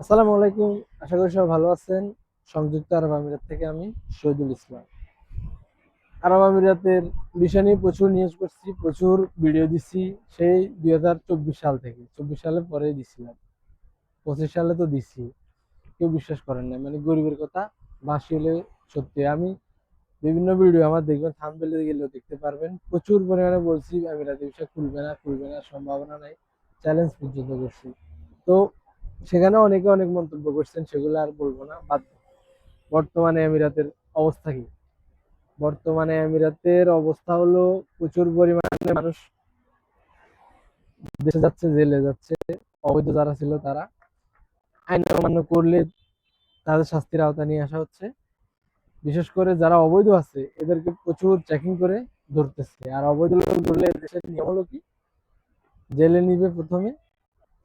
আসসালামু আলাইকুম। আশা করি সবাই ভালো আছেন। সংযুক্ত আরব আমিরাত থেকে আমি শহীদুল ইসলাম। আরব আমিরাতের বিষয় নিয়ে প্রচুর নিউজ করছি, প্রচুর ভিডিও দিচ্ছি সেই দুই হাজার চব্বিশ সাল থেকে। চব্বিশ সালে পরে দিছিলাম। পঁচিশ সালে তো দিছি। কেউ বিশ্বাস করেন না মানে গরিবের কথা বাসি হলে সত্যি। আমি বিভিন্ন ভিডিও আমার দেখবেন থামবেলে গেলেও দেখতে পারবেন। প্রচুর পরিমাণে বলছি, আমিরাতের বিষয় খুলবে না খুলবে না, সম্ভাবনা নাই। চ্যালেঞ্জ পর্যন্ত করছি। তো সেখানে অনেকে অনেক মন্তব্য করছেন, সেগুলো আর বলব না। বাদ বর্তমানে আমিরাতের অবস্থা কি? বর্তমানে আমিরাতের অবস্থা হলো প্রচুর পরিমাণে মানুষ দেশে যাচ্ছে, জেলে যাচ্ছে, অবৈধ যারা ছিল তারা। আইন অমান্য করলে তাদের শাস্তির আওতা নিয়ে আসা হচ্ছে। বিশেষ করে যারা অবৈধ আছে, এদেরকে প্রচুর চেকিং করে ধরতেছে। আর অবৈধ লোক ধরলে দেশের নিয়ম হলো কি? জেলে নিবে প্রথমে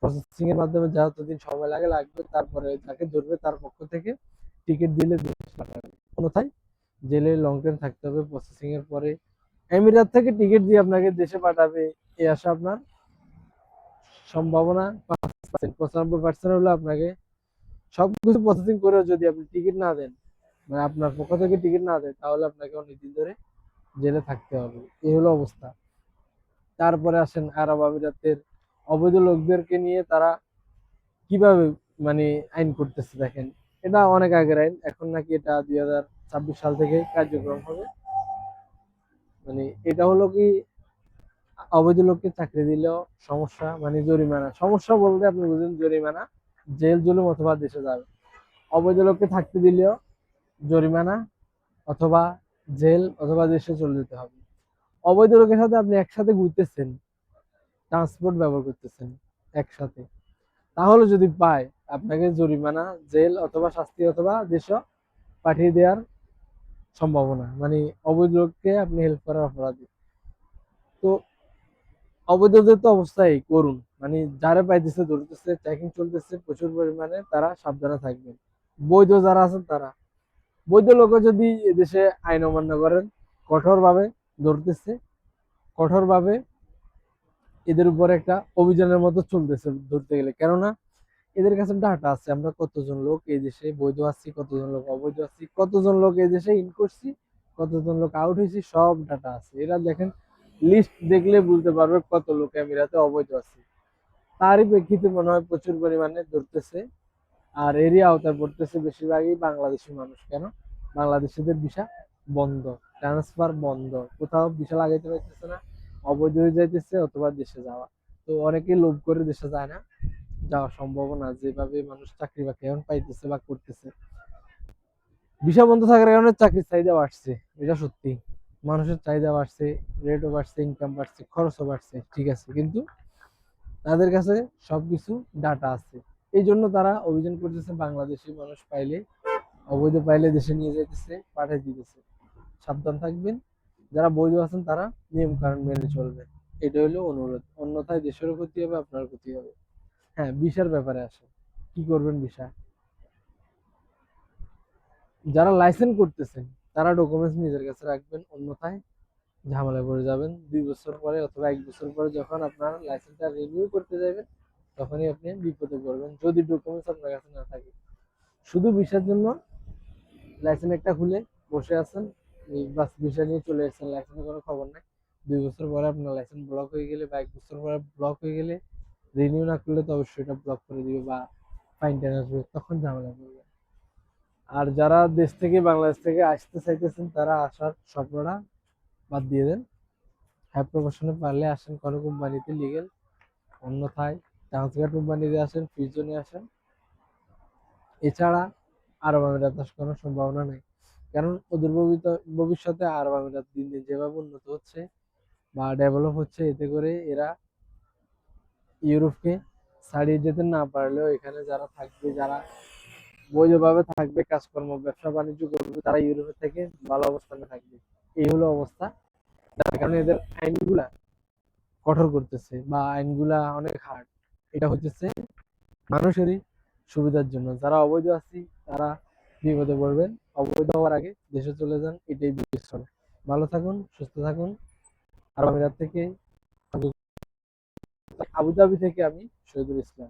প্রসেসিং এর মাধ্যমে যতদিন সময় লাগে লাগবে, তারপরে তাকে ধরবে তার পক্ষ থেকে টিকিট দিলে কোথায় জেলে লং টাইম থাকতে হবে প্রসেসিং এর পরে এমিরাত থেকে টিকিট দিয়ে আপনাকে দেশে পাঠাবে, এ আসা আপনার সম্ভাবনা পঁচানব্বই পার্সেন্ট হলো আপনাকে সবকিছু প্রসেসিং করেও যদি আপনি টিকিট না দেন মানে আপনার পক্ষ থেকে টিকিট না দেয়, তাহলে আপনাকে অনেকদিন ধরে জেলে থাকতে হবে। এই হলো অবস্থা। তারপরে আসেন আরব আমিরাতের অবৈধ লোকদেরকে নিয়ে তারা কীভাবে মানে আইন করতেছে দেখেন? এটা অনেক আগের আইন, এখন নাকি এটা দুই হাজার ছাব্বিশ সাল থেকে কার্যক্রম হবে। মানে এটা হলো কি, অবৈধ লোককে চাকরি দিলেও সমস্যা মানে জরিমানা। সমস্যা বলতে আপনি বুঝেন জরিমানা, জেল, জুলুম অথবা দেশে যাবে। অবৈধ লোককে থাকতে দিলেও জরিমানা অথবা জেল অথবা দেশে চলে যেতে হবে। অবৈধ লোকের সাথে আপনি একসাথে ঘুরতেছেন ট্রান্সপোর্ট ব্যবহার করতেছেন একসাথে, তাহলে যদি পায় আপনাকে জরিমানা, জেল অথবা শাস্তি অথবা দেশ পাঠিয়ে দেওয়ার সম্ভাবনা মানে অবৈধ লোককে আপনি হেল্প করার অপরাধী। তো অবৈধদের তো অবস্থাই করুন মানে যারা পাইতেছে, ধরতেছে ট্র্যাকিং চলতেছে, প্রচুর পরিমাণে তারা সাবধানে থাকবেন। বৈধ যারা আছেন তারা। বৈধ লোক যদি এদেশে আইন অমান্য করেন, কঠোরভাবে ধরতেছে, কঠোরভাবে এদের উপর একটা অভিযানের মতো চলতেছে ধরতে গেলে। কেননা এদের কাছে ডাটা আছে, আমরা কতজন লোক এই দেশে বৈধ আছি, কতজন লোক অবৈধ আছি, কতজন লোক এই দেশে ইন করছি, কতজন লোক আউট হয়েছি, সব ডাটা আছে। এরা দেখেন লিস্ট দেখলে বুঝতে পারবে কত লোক আমিরাতে অবৈধ আছে। তারই প্রেক্ষিতে মনে হয় প্রচুর পরিমাণে ধরতেছে, আর এরই আওতায় পড়তেছে বেশিরভাগই বাংলাদেশি মানুষ। কেন? বাংলাদেশিদের ভিসা বন্ধ ট্রান্সফার বন্ধ। কোথাও ভিসা লাগাইতে পারতেছে না। অবৈধ হয়ে যাইতেছে অথবা দেশে যাওয়া। তো অনেকেই লোভ করে দেশে যায় না। যাওয়া সম্ভব না যেভাবে মানুষ চাকরি বাকরি এখন পাইতেছে বা করতেছে। ভিসা বন্ধ থাকার কারণে চাকরির চাহিদা বাড়ছে, এটা সত্যি। মানুষের চাহিদা বাড়ছে রেটও বাড়ছে ইনকাম বাড়ছে, খরচও বাড়ছে, ঠিক আছে। কিন্তু তাদের কাছে সবকিছু ডাটা আছে। এই জন্য তারা অভিযান করতেছে, বাংলাদেশি মানুষ পাইলে, অবৈধ পাইলে দেশে নিয়ে যাইতেছে, পাঠিয়ে দিতেছে। সাবধান থাকবেন। যারা বৈধ আছেন তারা নিয়ম কানুন মেনে চলবে। এটা হলো অনুরোধ। অন্যথায় দেশেরও ক্ষতি হবে, আপনার ক্ষতি হবে। হ্যাঁ ভিসার ব্যাপারে আসে কি করবেন ভিসা? যারা লাইসেন্স করতেছেন, তারা ডকুমেন্টস নিজের কাছে রাখবেন। অন্যথায় ঝামেলায় পড়ে যাবেন। দুই বছর পরে অথবা এক বছর পরে যখন আপনার লাইসেন্সটা রিনিউ করতে যাবেন, তখনই আপনি বিপদে পড়বেন। যদি ডকুমেন্টস আপনার কাছে না থাকে। শুধু ভিসার জন্য লাইসেন্স একটা খুলে বসে আছেন বাস ভিসা নিয়ে চলে এসেছেন লাইসেন্সের কোনো খবর নাই। দুই বছর পরে আপনার লাইসেন্স ব্লক হয়ে গেলে বা এক বছর পরে ব্লক হয়ে গেলে রিনিউ না করলে তো অবশ্যই এটা ব্লক করে দিবে বা ফাইন টেন আসবে, তখন ঝামেলা পড়বে আর যারা দেশ থেকে, বাংলাদেশ থেকে আসতে চাইতেছেন, তারা আসার স্বপ্নটা বাদ দিয়ে দেন। হ্যাঁ প্রফেশনে পারলে আসেন কোনো কোম্পানিতে লিগেল অন্যথায় ট্রান্সগার্ড কোম্পানিতে আসেন ফিউজনে আসেন। এছাড়া আরব আমিরাত আসার কোনো সম্ভাবনা নেই। কারণ ওদের ভবিষ্যতে আরব আমিরাত দিন দিন যেভাবে উন্নত হচ্ছে বা ডেভেলপ হচ্ছে, এতে করে এরা ইউরোপকে ছাড়িয়ে যেতে না পারলেও এখানে যারা থাকবে, যারা বৈধভাবে থাকবে, কাজকর্ম, ব্যবসা, বাণিজ্য করবে, তারা ইউরোপে থেকে ভালো অবস্থানে থাকবে। এই হলো অবস্থা। যার কারণে এদের আইনগুলা কঠোর করতেছে বা আইনগুলা অনেক হার্ড এটা হচ্ছে মানুষেরই সুবিধার জন্য। যারা অবৈধ আছি, তারা বিপদে পড়বেন। অবৈধ হওয়ার আগে দেশে চলে যান, এটাই বিশ্ব ভালো থাকুন, সুস্থ থাকুন। আর আমিরাত থেকে আবুধাবি থেকে আমি শহীদুল ইসলাম।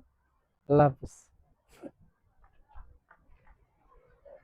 আল্লাহ হাফিজ।